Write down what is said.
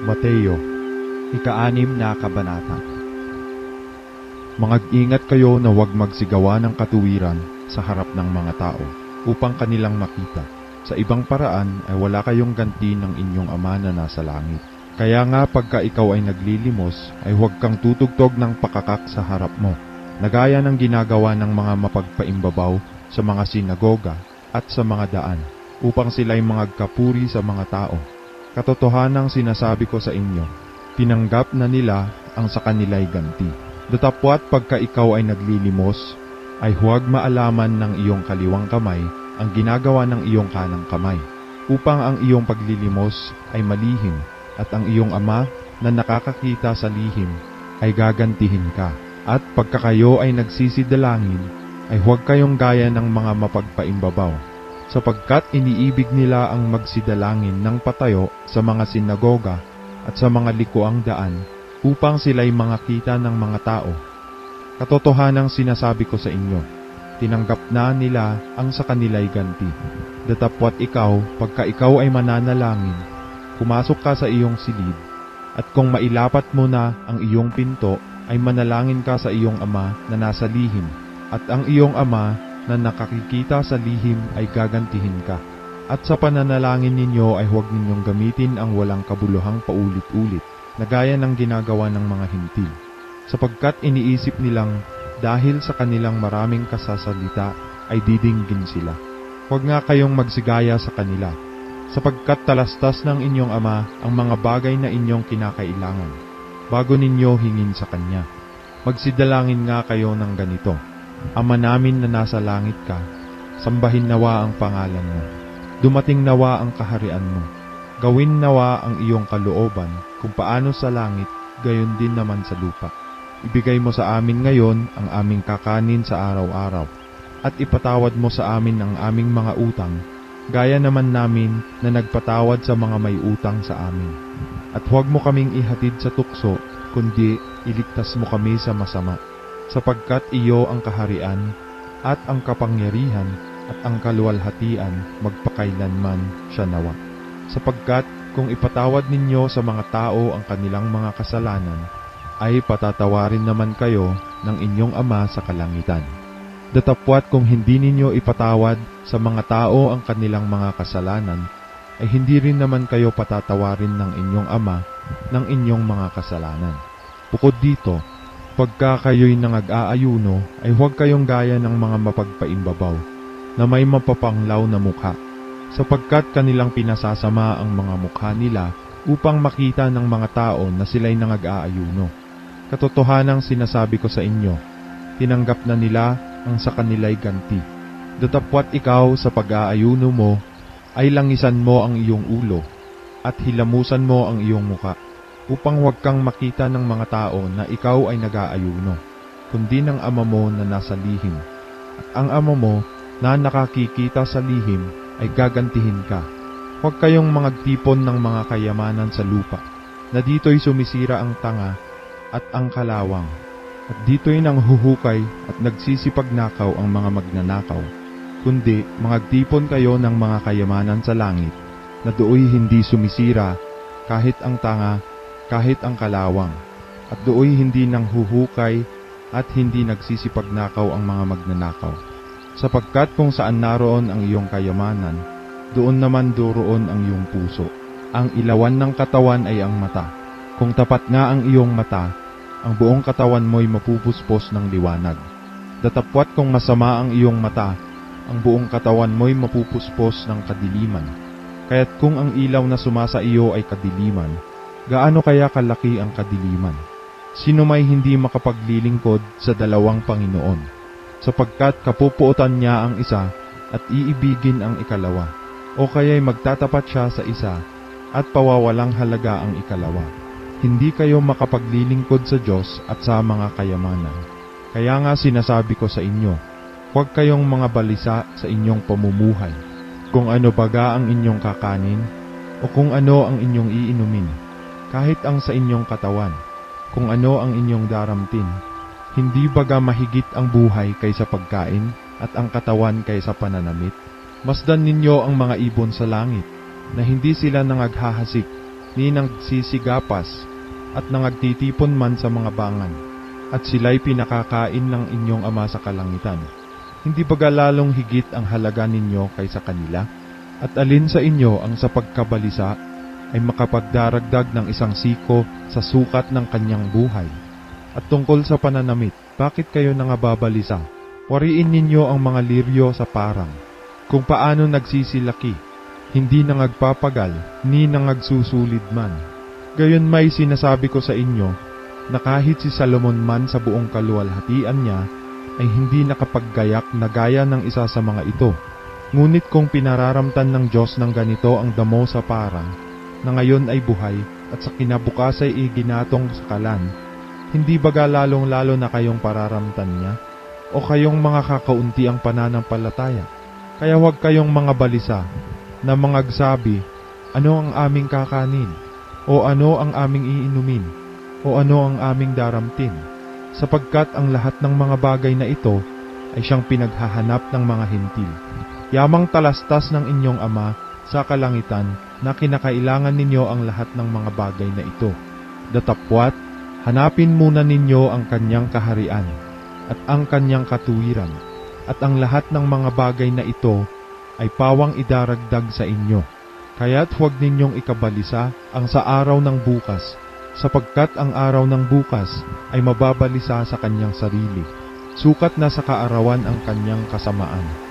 Mateo, ika-anim na kabanata. Mangag-ingat kayo na huwag magsigawa ng katuwiran sa harap ng mga tao upang kanilang makita. Sa ibang paraan ay wala kayong ganti ng inyong ama na nasa langit. Kaya nga pagka ikaw ay naglilimos, ay huwag kang tutugtog ng pakakak sa harap mo, nagaya ng ginagawa ng mga mapagpaimbabaw sa mga sinagoga at sa mga daan, upang sila'y mangagkapuri sa mga tao. Katotohanang sinasabi ko sa inyo, tinanggap na nila ang sa kanila'y ganti. Datapwat pagka ikaw ay naglilimos, ay huwag maalaman ng iyong kaliwang kamay ang ginagawa ng iyong kanang kamay, upang ang iyong paglilimos ay malihim at ang iyong ama na nakakakita sa lihim ay gagantihin ka. At pagka kayo ay nagsisidalangin, ay huwag kayong gaya ng mga mapagpaimbabaw, sapagkat iniibig nila ang magsidalangin ng patayo sa mga sinagoga at sa mga likuang daan upang sila'y makita ng mga tao. Katotohanang sinasabi ko sa inyo, tinanggap na nila ang sa kanila'y ganti. Datapwat ikaw, pagka ikaw ay mananalangin, pumasok ka sa iyong silid, at kung mailapat mo na ang iyong pinto, ay manalangin ka sa iyong ama na nasa lihim, at ang iyong ama na nakakikita sa lihim ay gagantihin ka. At sa pananalangin ninyo ay huwag ninyong gamitin ang walang kabuluhang paulit-ulit, na gaya ng ginagawa ng mga hintil, sapagkat iniisip nilang dahil sa kanilang maraming kasasalita ay didinggin sila. Huwag nga kayong magsigaya sa kanila, sapagkat talastas ng inyong ama ang mga bagay na inyong kinakailangan, bago ninyo hingin sa kanya. Magsidalangin nga kayo ng ganito, Ama namin na nasa langit ka, sambahin nawa ang pangalan mo. Dumating nawa ang kaharian mo. Gawin nawa ang iyong kalooban, kung paano sa langit, gayon din naman sa lupa. Ibigay mo sa amin ngayon ang aming kakanin sa araw-araw, at ipatawad mo sa amin ang aming mga utang, gaya naman namin na nagpatawad sa mga may utang sa amin. At huwag mo kaming ihatid sa tukso, kundi iligtas mo kami sa masama, sapagkat iyo ang kaharian, at ang kapangyarihan, at ang kaluwalhatian magpakailanman siya nawa. Sapagkat kung ipatawad ninyo sa mga tao ang kanilang mga kasalanan, ay patatawarin naman kayo ng inyong ama sa kalangitan. Datapwat kung hindi ninyo ipatawad sa mga tao ang kanilang mga kasalanan, ay hindi rin naman kayo patatawarin ng inyong ama ng inyong mga kasalanan. Bukod dito, pagka kayo'y nangag-aayuno, ay huwag kayong gaya ng mga mapagpaimbabaw, na may mapapanglaw na mukha, sapagkat kanilang pinasasama ang mga mukha nila upang makita ng mga tao na sila'y nangag-aayuno. Katotohanang sinasabi ko sa inyo, tinanggap na nila ang sa kanila'y ganti. Datapwat ikaw sa pag-aayuno mo, ay langisan mo ang iyong ulo, at hilamusan mo ang iyong muka, upang huwag kang makita ng mga tao na ikaw ay nag-aayuno, kundi ng ama mo na nasa lihim. At ang ama mo na nakakikita sa lihim ay gagantihin ka. Huwag kayong magtipon ng mga kayamanan sa lupa, na dito'y sumisira ang tanga at ang kalawang, at dito'y nanghuhukay at nagsisipagnakaw ang mga magnanakaw, kundi magtipon kayo ng mga kayamanan sa langit, na dooy hindi sumisira kahit ang tanga, kahit ang kalawang, at dooy hindi nanghuhukay at hindi nagsisipagnakaw ang mga magnanakaw. Sapagkat kung saan naroon ang iyong kayamanan, doon naman doroon ang iyong puso. Ang ilawan ng katawan ay ang mata. Kung tapat nga ang iyong mata, ang buong katawan mo'y mapupuspos ng liwanag. Datapwat kung masama ang iyong mata, ang buong katawan mo'y mapupuspos ng kadiliman. Kaya't kung ang ilaw na sumasa iyo ay kadiliman, gaano kaya kalaki ang kadiliman? Sino may hindi makapaglilingkod sa dalawang Panginoon? Sapagkat kapupuotan niya ang isa at iibigin ang ikalawa o kaya'y magtatapat siya sa isa at pawawalang halaga ang ikalawa. Hindi kayo makapaglilingkod sa Diyos at sa mga kayamanan. Kaya nga sinasabi ko sa inyo, huwag kayong mga balisa sa inyong pamumuhay, kung ano baga ang inyong kakanin, o kung ano ang inyong iinumin, kahit ang sa inyong katawan, kung ano ang inyong daramtin. Hindi baga mahigit ang buhay kaysa pagkain at ang katawan kaysa pananamit? Masdan ninyo ang mga ibon sa langit, na hindi sila nangaghahasik, ni nagsisigapas at nangagtitipon man sa mga bangan, at sila'y pinakakain ng inyong ama sa kalangitan. Hindi ba lalong higit ang halaga ninyo kaysa kanila? At alin sa inyo ang sa pagkabalisa ay makapagdaragdag ng isang siko sa sukat ng kanyang buhay? At tungkol sa pananamit, bakit kayo nangababalisa? Wariin ninyo ang mga liryo sa parang, kung paano nagsisilaki, hindi nangagpapagal, ni nangagsusulid man. Gayon may sinasabi ko sa inyo, na kahit si Salomon man sa buong kaluwalhatian niya, ay hindi nakapaggayak na gaya ng isa sa mga ito. Ngunit kung pinararamtan ng Diyos ng ganito ang damo sa parang, na ngayon ay buhay at sa kinabukas ay iginatong sa kalan, hindi baga lalong-lalo na kayong pararamtan niya? O kayong mga kakaunti ang pananampalataya? Kaya huwag kayong mga balisa na mangagsabi, ano ang aming kakanin? O ano ang aming iinumin? O ano ang aming daramtin? Sapagkat ang lahat ng mga bagay na ito ay siyang pinaghahanap ng mga hintil. Yamang talastas ng inyong ama sa kalangitan na kinakailangan ninyo ang lahat ng mga bagay na ito. Datapwat, hanapin muna ninyo ang kanyang kaharian at ang kanyang katuwiran at ang lahat ng mga bagay na ito ay pawang idaragdag sa inyo. Kaya't huwag ninyong ikabalisa ang sa araw ng bukas, sapagkat ang araw ng bukas ay mababalisa sa kanyang sarili. Sukat na sa kaarawan ang kanyang kasamaan.